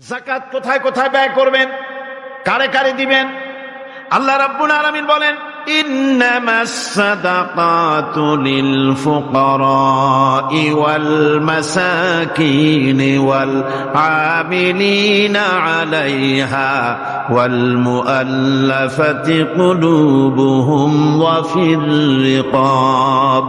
জাকাত কোথায় কোথায় ব্যয় করবেন? কারে কারে দিবেন? আল্লাহ রাব্বুল আলামিন বলেন ইন্নামাস সাদাকাতু লিল ফুকারাই ওয়াল মাসাকিন ওয়াল আমিলিনা আলাইহা ওয়াল মুআল্লাফাতি কুলুবুহুম ওয়া ফির রিকাব।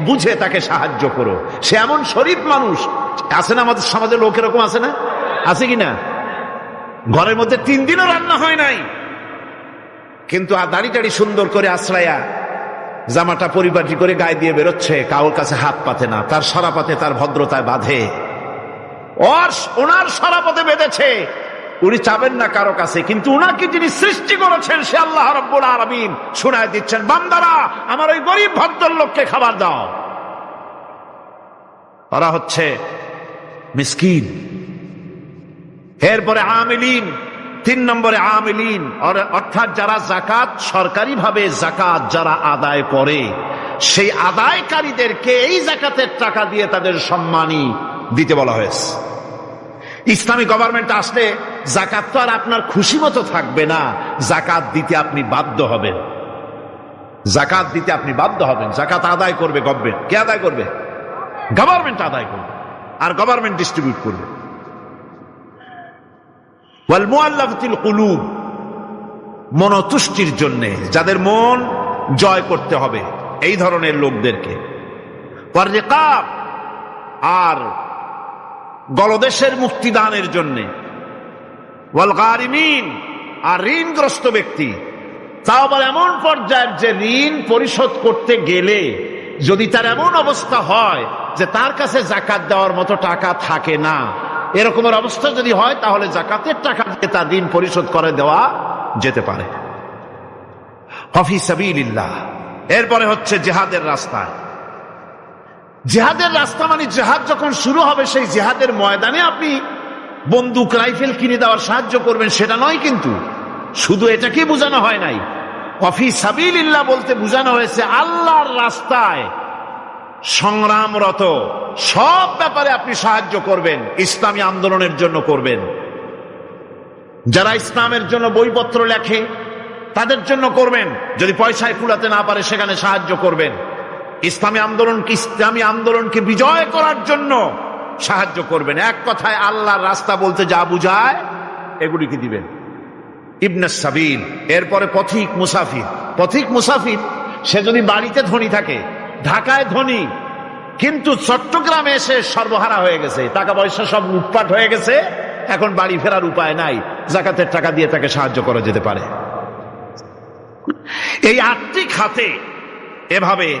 বুঝে তাকে সাহায্য করো। সে এমন শরীফ মানুষ। আছে না আমাদের সমাজে লোক এরকম আছে না? আছে কি না? ঘরের মধ্যে তিন দিনও রান্না হয় নাই। কিন্তু আর দাড়ি টাড়ি সুন্দর করে আশ্রয়া, জামাটা পরিপাটি করে গায়ে দিয়ে বেরোচ্ছে, কাউর কাছে হাত পাতে না, তার সরাপাতে তার ভদ্রতায় বাঁধে। ওনার সরাপথে বেঁধেছে। উনি চাবেন না কারও কাছে, কিন্তু উনাকে যিনি সৃষ্টি করেছেন, সে আল্লাহ রব্বুল আলমিন শোনায় দিচ্ছেন, বান্দারা, আমার ওই গরিব ভদ্রলোককে খাবার দাও। ওরা হচ্ছে মিসকিন। এরপরে আমিলিন, তিন নম্বরে আমিলিন অর্থাৎ যারা জাকাত সরকারিভাবে জাকাত যারা আদায় করে, সেই আদায়কারীদেরকে এই জাকাতের টাকা দিয়ে তাদের সম্মানী দিতে বলা হয়েছে। ইসলামী গভর্নমেন্ট আসলে জাকাত তো আর আপনার খুশি মতো থাকবে না। জাকাত দিতে আপনি বাধ্য হবেন। জাকাত দিতে আপনি বাধ্য হবেন। জাকাত আদায় করবে গভর্নমেন্ট কে আদায় করবে? গভর্নমেন্ট আদায় করবে। আর গভর্নমেন্ট ডিস্ট্রিবিউট করবে। মনতুষ্টির জন্য, যাদের মন জয় করতে হবে, এই ধরনের লোকদেরকে। আর গলদেশের মুক্তিদানের জন্য। আর ঋণগ্রস্ত ব্যক্তি। তাও আবার এমন পর্যায়ের যে ঋণ পরিশোধ করতে গেলে যদি তার এমন অবস্থা হয় যে তার কাছে জাকাত দেওয়ার মতো টাকা থাকে না, এরকমের অবস্থা যদি হয়, তাহলে জাকাতের টাকা দিয়ে তার ঋণ পরিশোধ করে দেওয়া যেতে পারে। হফি সাবিল্লাহ এরপরে হচ্ছে জেহাদের রাস্তায়। জেহাদের রাস্তা মানে জেহাদ যখন শুরু হবে, সেই জেহাদের ময়দানে আপনি বন্দুক, রাইফেল কিনে দেওয়ার সাহায্য করবেন, সেটা নয় কিন্তু। শুধু এটাকে বোঝানো হয় নাই। সাবিল্লাহ বলতে বোঝানো হয়েছে, আল্লাহর রাস্তায় সংগ্রামরত সব ব্যাপারে আপনি সাহায্য করবেন, ইসলামী আন্দোলনের জন্য করবেন। যারা ইসলামের জন্য বইপত্র লেখে, তাদের জন্য করবেন। যদি পয়সায় কুলাতে না পারে, সেখানে সাহায্য করবেন। ইসলামী আন্দোলনকে ইসলামী আন্দোলনকে বিজয় করার জন্য সাহায্য করবেন। এক কথায় আল্লাহর রাস্তা বলতে যা বুঝায়, এগুলিকে দিবেন। ইবনে সাবিল, এরপরে পথিক মুসাফির। পথিক মুসাফির, সে যদি বাড়িতে ধনী থাকে, ঢাকায় ধনী, কিন্তু চট্টগ্রামে এসে সর্বহারা হয়ে গেছে, টাকা পয়সা সব লুটপাট হয়ে গেছে, এখন বাড়ি ফেরার উপায় নাই, জাকাতের টাকা দিয়ে তাকে সাহায্য করা যেতে পারে। এই আটটি খাতে এভাবে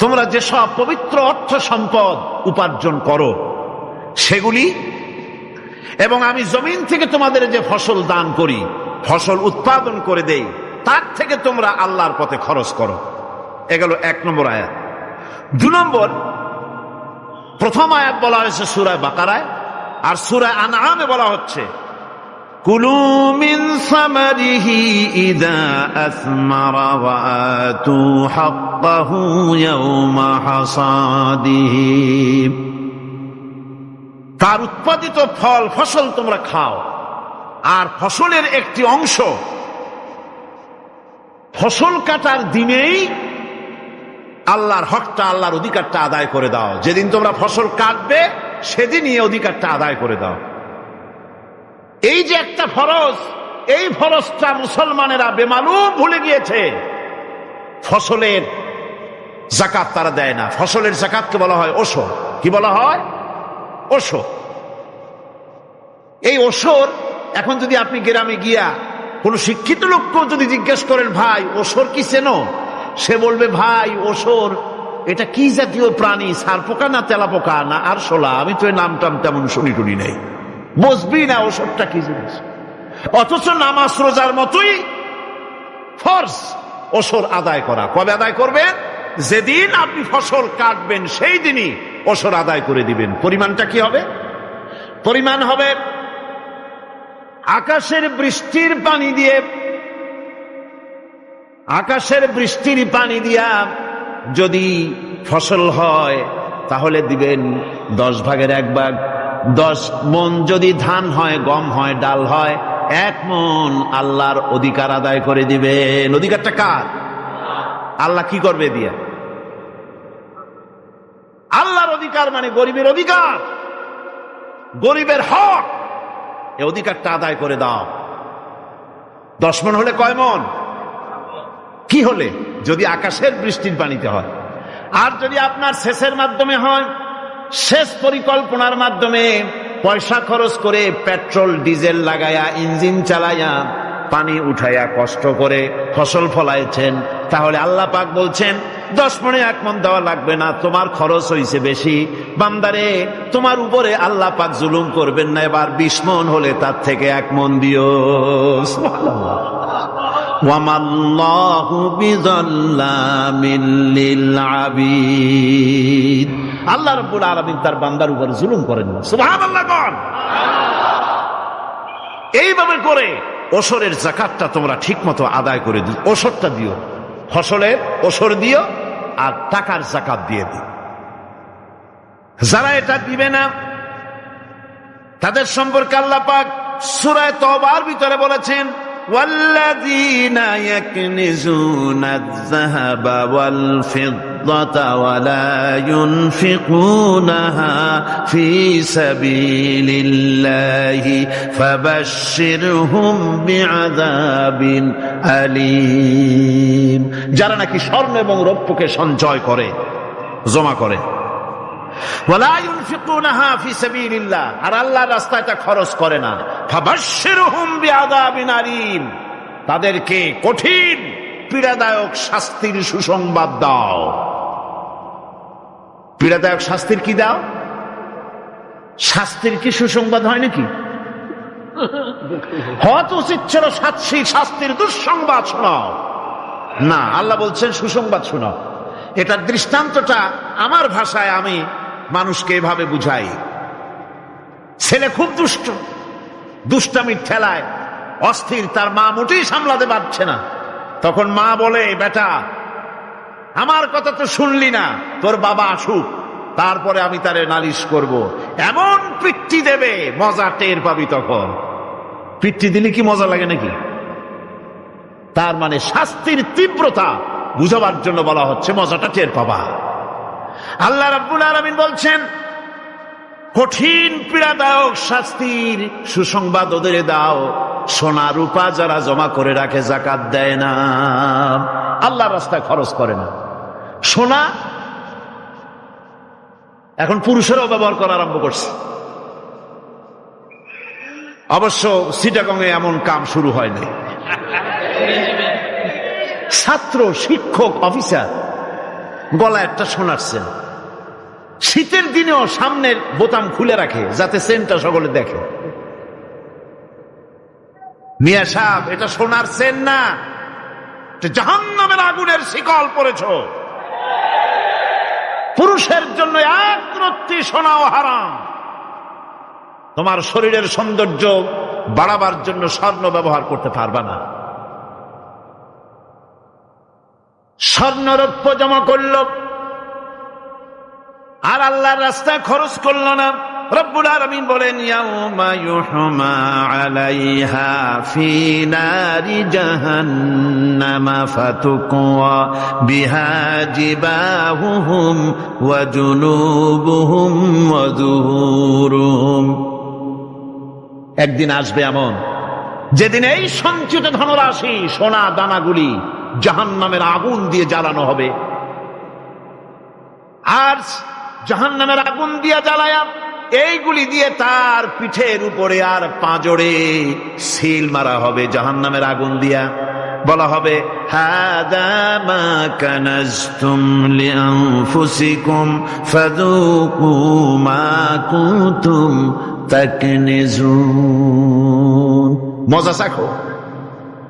তোমরা যেসব পবিত্র অর্থ সম্পদ উপার্জন করো, সেগুলি, এবং আমি জমিন থেকে তোমাদের যে ফসল দান করি, ফসল উৎপাদন করে দেই, তার থেকে তোমরা আল্লাহর পথে খরচ করো। এগুলো এক নম্বর আয়াত। দু নম্বর, প্রথম আয়াত বলা হয়েছে সুরায় বাকারায়, আর সুরায় আনামে বলা হচ্ছে তার উৎপাদিত ফল, ফসল তোমরা খাও। আর ফসলের একটি অংশ ফসল কাটার দিনেই আল্লাহর হকটা, আল্লাহর অধিকারটা আদায় করে দাও। যেদিন তোমরা ফসল কাটবে, সেদিনই অধিকারটা আদায় করে দাও। এই যে একটা ফরজ, এই ফরজটা মুসলমানেরা বেমালুম ভুলে গিয়েছে। ফসলের জাকাত তারা দেয় না। ফসলের জাকাতকে বলা হয় ওসর কি বলা হয়? ওসর এই ওসর এখন যদি আপনি গ্রামে গিয়া কোন শিক্ষিত লোককেও যদি জিজ্ঞেস করেন, ভাই ওসর কি চেনো? সে বলবে, ভাই ওসর এটা কি জাতীয় প্রাণী? সার পোকা না তেলা পোকা? না আর শোলা? আমি তো এই নাম টাম তেমন শুনি টুনি নেই। বুঝবি না ওষুধটা কি জিনিস? অথচ নামাজ রোজার মতোই ফর্স ওসর আদায় করা। কবে আদায় করবেন? যেদিন আপনি ফসল কাটবেন, সেই দিনই ওসর আদায় করে দিবেন। পরিমাণটা কি হবে? পরিমাণ হবে আকাশের বৃষ্টির পানি দিয়ে, আকাশের বৃষ্টির পানি দিয়া যদি ফসল হয়, তাহলে দিবেন দশ ভাগের এক ভাগ। দশ মন যদি ধান হয়, গম হয়, ডাল হয়, এক মন আল্লাহর অধিকার আদায় করে দিবেন। অধিকারটা কার? আল্লাহ কি করবে দিয়া? আল্লাহর অধিকার মানে গরিবের অধিকার। গরিবের হক, এ অধিকারটা আদায় করে দাও। দশ মন হলে কয় মন? কি হলে? যদি আকাশের বৃষ্টির পানিতে হয়। আর যদি আপনার শেষের মাধ্যমে হয় শেষ পরিকল্পনার মাধ্যমে পয়সা খরচ করে পেট্রোল, ডিজেল লাগায়া, ইঞ্জিন চালাইয়া পানি উঠাইয়া কষ্ট করে ফসল ফলাইছেন। তাহলে আল্লাহ পাক বলছেন, দশ মনে এক মন দেওয়া লাগবে না, তোমার খরচ হইছে বেশি। বান্দারে, তোমার উপরে আল্লাহ পাক জুলুম করবেন না, এবার বিশ মন হলে তার থেকে এক মন দিও। ওয়ামাল্লাহু বিযাল্লামিন লিল আবিদ। আল্লাহ রাব্বুল আলামিন তার বান্দার উপর জুলুম করেন এইভাবে করে ওসরের জাকাতটা তোমরা ঠিকমতো আদায় করে দিও। ওসরটা দিও। ফসলের ওসর দিও আর টাকার জাকাত দিয়ে দিও। যারা এটা দিবে না, তাদের সম্পর্কে আল্লাহ পাক সূরায়ে তওবার ভিতরে বলেছেন والذين يكنزون الذهب والفضة ولا ينفقونها في سبيل الله فبشرهم بعذاب أليم যারা নাকি স্বর্ণ এবং রৌপ্যকে সঞ্চয় করে জমা করে আর আল্লাহর রাস্তায় তা খরচ করে না। তাদেরকে কঠিন, পীড়াদায়ক শাস্তির সুসংবাদ দাও। পীড়াদায়ক শাস্তির কি দাও? শাস্তির কি সুসংবাদ হয় নাকি? হয়তো উচিত ছিল শাস্তি শাস্তির দুঃসংবাদ শোনাও। না, আল্লাহ বলছেন সুসংবাদ শোনাও। এটার দৃষ্টান্তটা আমার ভাষায় আমি মানুষকে এভাবে বুঝাই। ছেলে খুব দুষ্ট, দুষ্টামির ঠেলায়, অস্থির, তার মা মোটেই সামলাতে পারছে না। তখন মা বলে, বেটা, আমার কথা তো শুনলি না, তোর বাবা আসুক, তারপরে আমি তারে নালিশ করব। এমন পিট্টি দেবে, মজা টের পাবি তখন। পিট্টি দিলে কি মজা লাগে নাকি? তার মানে শাস্তির তীব্রতা বুঝাবার জন্য বলা হচ্ছে, মজাটা টের পাবা। আল্লাহ রাব্বুল আলামিন বলছেন, কঠিন পীড়াদায়ক শাস্তির সুসংবাদ ওদের দাও। সোনা, রূপা যারা জমা করে রাখে জাকাত দেয় না। আল্লাহর রাস্তায় খরচ করে না। সোনা এখন পুরুষেরাও ব্যবহার করা আরম্ভ করছে। অবশ্য সিটাগংয়ে এমন কাম শুরু হয়নি। ছাত্র, শিক্ষক, অফিসার গলা একটা শোনাচ্ছেন শীতের দিনেও সামনের বোতাম খুলে রাখে, যাতে সেনটা সকলে দেখে। মিয়া সাহেব, এটা সোনার সেন না। জাহান নামের আগুনের শিকল পড়েছ। পুরুষের জন্য এক রত্তি সোনাও হারাম। তোমার শরীরের সৌন্দর্য বাড়াবার জন্য স্বর্ণ ব্যবহার করতে পারবা না। স্বর্ণরৌপ্য জমা করল। আর আল্লাহর রাস্তায় খরচ করল না। একদিন আসবে এমন। যেদিন এই সঞ্চিত ধনরাশি, সোনা দানাগুলি জাহান নামের আগুন দিয়ে জ্বালানো হবে। আর জাহান নামের আগুন দিয়ে জ্বালায়া এইগুলি দিয়ে তার পিঠের উপরে আর পাঁজরে সিল মারা হবে জাহান নামের আগুন দিয়া। বলা হবে মজা চাখো,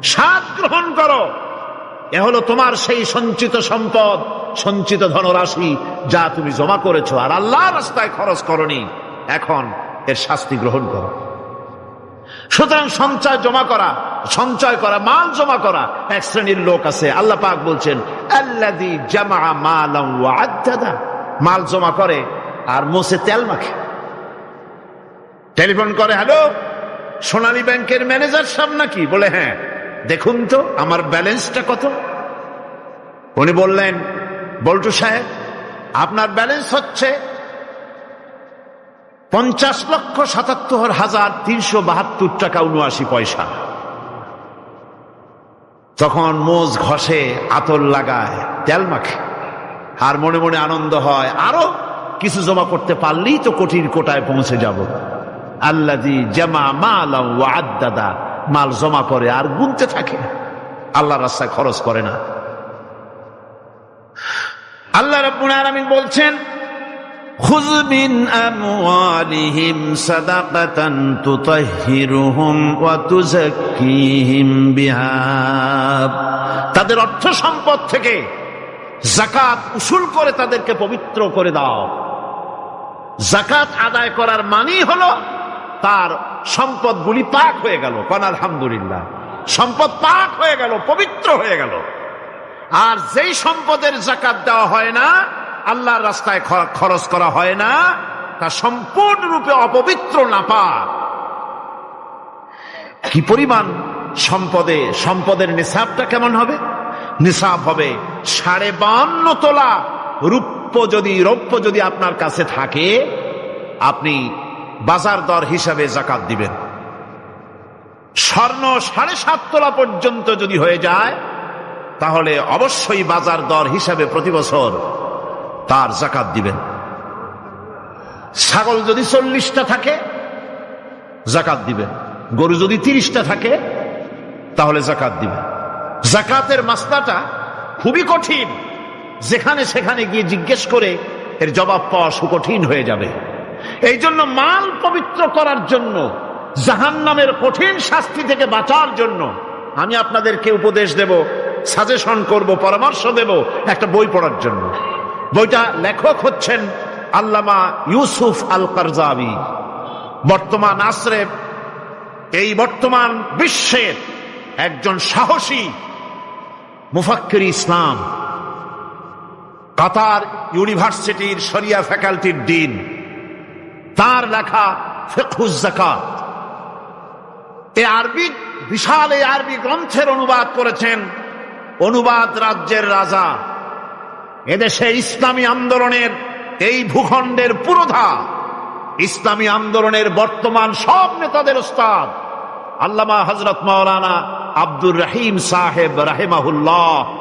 স্বাদ গ্রহণ করো। এ হলো তোমার সেই সঞ্চিত সম্পদ, সঞ্চিত ধনরাশি যা তুমি জমা করেছ আর আল্লাহ রাস্তায় খরচ করনি। এখন এর শাস্তি গ্রহণ করো। সুতরাং সঞ্চয় জমা করা, সঞ্চয় করা, মাল জমা করা এক শ্রেণির লোক আছে। আল্লাহ পাক বলছেন জামা মাল মাল জমা করে আর মোসে তেল মাখে। টেলিফোন করে, হ্যালো, সোনালী ব্যাংকের ম্যানেজার সাহেব নাকি? বলে হ্যাঁ। দেখুন তো, আমার ব্যালেন্সটা কত? উনি বললেন, বল্টু সাহেব, আপনার ব্যালেন্স হচ্ছে পঞ্চাশ লক্ষ সাতাত্তর হাজার তিনশো বাহাত্তর টাকা উনআশি পয়সা। তখন মোজ ঘষে আতর লাগায়, তেল মাখে, আর মনে মনে আনন্দ হয়, আরও কিছু জমা করতে পারলেই তো কঠিন কোটায় পৌঁছে যাব। আল্লাদি জামা মাল আদাদা মাল জমা করে আর গুনতে থাকে। আল্লাহ রাস্তায় খরচ করে না। আল্লাহ রব্বুল আলামিন বলছেন তাদের অর্থ সম্পদ থেকে জাকাত উসুল করে তাদেরকে পবিত্র করে দাও। জাকাত আদায় করার মানেই হলো তার সম্পদগুলি পাক হয়ে গেল। কন আলহামদুলিল্লাহ। সম্পদ পাক হয়ে গেল, পবিত্র হয়ে গেল। আর যেই সম্পদের জাকাত দেওয়া হয় না, আল্লাহর রাস্তায় খরচ করা হয় না, তা সম্পূর্ণরূপে অপবিত্র নাপা কি পরিমাণ সম্পদে, সম্পদের নিসাবটা কেমন হবে? নিসাব হবে সাড়ে বান্ন তোলা রূপ্য যদি, রৌপ্য যদি আপনার কাছে থাকে, আপনি বাজার দর হিসাবে জাকাত দিবেন। স্বর্ণ সাড়ে সাত তোলা পর্যন্ত যদি হয়ে যায়, তাহলে অবশ্যই বাজার দর হিসাবে প্রতি বছর তার জাকাত দিবেন। ছাগল যদি চল্লিশটা থাকে, জাকাত দিবেন। গরু যদি তিরিশটা থাকে, তাহলে জাকাত দিবেন। জাকাতের মাস্তাটা খুবই কঠিন। যেখানে সেখানে গিয়ে জিজ্ঞেস করে এর জবাব পাওয়া সুকঠিন হয়ে যাবে। এই জন্য মাল পবিত্র করার জন্য জাহান নামের কঠিন শাস্তি থেকে বাঁচার জন্য আমি আপনাদেরকে উপদেশ দেব, সাজেশন করব, পরামর্শ দেব, একটা বই পড়ার জন্য। বইটা লেখক হচ্ছেন আল্লামা ইউসুফ আল কারজাবি বর্তমান আশ্রে, এই বর্তমান বিশ্বের একজন সাহসী মুফাক্কির ইসলাম, কাতার ইউনিভার্সিটির শরিয়া ফ্যাকাল্টির ডিন। তার লেখা এ আরবি, বিশাল এই আরবি গ্রন্থের অনুবাদ করেছেন অনুবাদ রাজ্যের রাজা। এদেশে ইসলামী আন্দোলনের এই ভূখণ্ডের পুরোধা, ইসলামী আন্দোলনের বর্তমান সব নেতাদের ওস্তাদ, আল্লামা হজরত মাওলানা আব্দুর রহিম সাহেব রাহেমাহুল্লাহ।